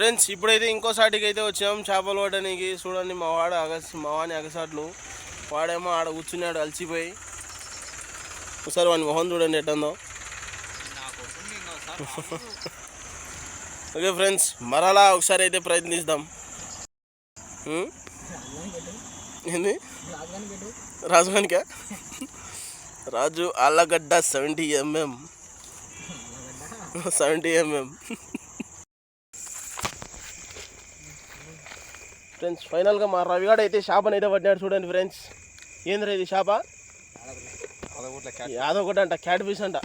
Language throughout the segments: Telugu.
ఫ్రెండ్స్ ఇప్పుడైతే ఇంకో సాటికి అయితే వచ్చాం. చేపలు పట్టడానికి చూడండి మా వాడు అగస్ మా వాని అగసాట్లు. వాడేమో ఆడ కూర్చున్నాడు అలసిపోయి. ఒకసారి వాని మొహం చూడండి ఎట్టందో. ఓకే ఫ్రెండ్స్ మరలా ఒకసారి అయితే ప్రయత్నిస్తాం? ఏంది? రాజుగానికా Raju Allagadda seventy MM seventy MM friends ఫైనల్గా మా రవిగాడు అయితే షాప్ అయితే పట్టినాడు చూడండి ఫ్రెండ్స్. ఏంద్రా ఇది షాపా? యాదవ్ అంట క్యాట్ పీస్ అంట.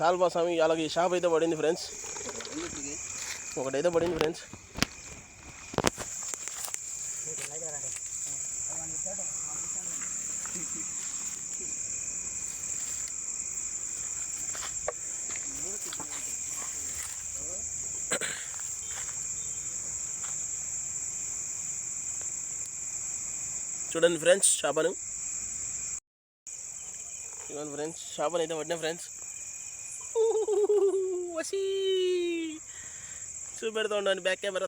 సాల్బా స్వామి అలాగే ఈ షాప్ అయితే పడింది ఫ్రెండ్స్. ఒకటైతే పడింది ఫ్రెండ్స్. చూడండి ఫ్రెండ్స్ చేపను చూడండి ఫ్రెండ్స్ చేపను అయితే పడినా ఫ్రెండ్స్. వసి. చూపెడతా ఉండండి బ్యాక్ కెమెరా.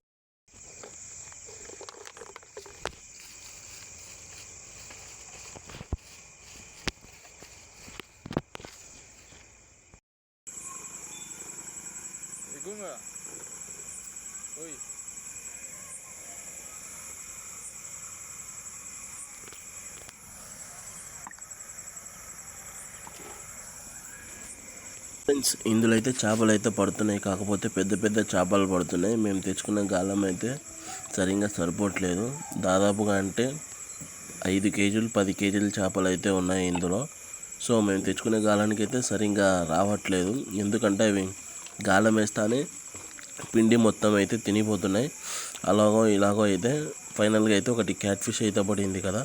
ఎక్కువగా ఫ్రెండ్స్ ఇందులో అయితే చేపలు అయితే పడుతున్నాయి. కాకపోతే పెద్ద పెద్ద చేపలు పడుతున్నాయి. మేము తెచ్చుకున్న గాలం అయితే సరిగ్గా సరిపోవట్లేదు. దాదాపుగా అంటే ఐదు కేజీలు పది కేజీల చేపలు అయితే ఉన్నాయి ఇందులో. సో మేము తెచ్చుకునే గాలానికి అయితే సరిగ్గా రావట్లేదు. ఎందుకంటే అవి గాలం వేస్తానే పిండి మొత్తం అయితే తినిపోతున్నాయి. అలాగో ఇలాగో అయితే ఫైనల్గా అయితే ఒకటి క్యాట్ ఫిష్ అయితే పడింది కదా.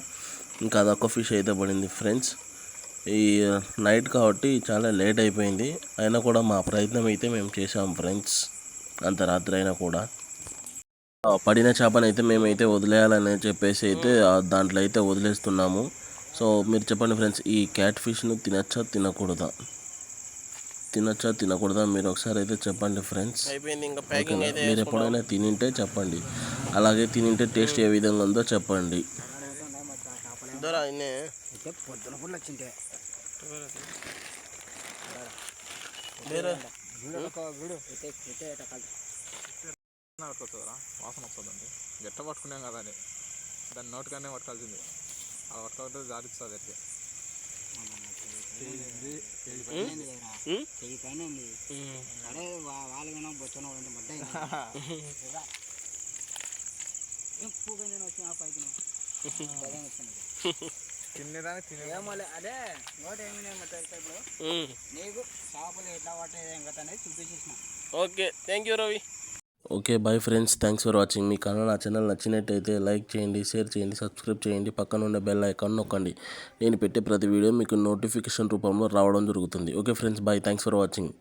ఇంకా అదొక ఫిష్ అయితే పడింది ఫ్రెండ్స్. ఈ నైట్ కాబట్టి చాలా లేట్ అయిపోయింది. అయినా కూడా మా ప్రయత్నం అయితే మేము చేసాం ఫ్రెండ్స్ అంత రాత్రి అయినా కూడా. పడిన చేపను అయితే మేమైతే వదిలేయాలని చెప్పేసి అయితే దాంట్లో అయితే వదిలేస్తున్నాము. సో మీరు చెప్పండి ఫ్రెండ్స్ ఈ క్యాట్ ఫిష్ను తినచ్చా తినకూడదా? తినచ్చా తినకూడదా? మీరు ఒకసారి అయితే చెప్పండి ఫ్రెండ్స్ మీరు ఎప్పుడైనా తినింటే చెప్పండి. అలాగే తినింటే టేస్ట్ ఏ విధంగా ఉందో చెప్పండి. దొరా ఇన్నే. పొద్దున కూడా వచ్చింటే. వాసన వస్తుందండి. గట్ట పట్టుకున్నాం కదా అని. దాన్ని నోటికనే పట్టుకోవాల్సింది. అలా పట్టుకోవద్దు జారిస్తుంది ఎట్లా ఉం? చెయ్యి పైన ఉంది వాళ్ళు వినా బొచ్చన నేను వచ్చిన ఆ పైకి తినేదాన్ని తినే ఏమోలే అదే నోట ఏమి ఇప్పుడు. నీకు చేపలు ఎట్లా పట్టేది ఏం కథ అనేది చూపించేసిన. Okay thank you Ravi. Okay bye friends thanks for watching మీ కన్నా నా ఛానల్ నచ్చినట్టయితే లైక్ చేయండి షేర్ చేయండి సబ్స్క్రైబ్ చేయండి. పక్కన ఉన్న బెల్ ఐకాన్ నొక్కండి. నేను పెట్టే ప్రతి వీడియో మీకు నోటిఫికేషన్ రూపంలో రావడం జరుగుతుంది. Okay friends bye thanks for watching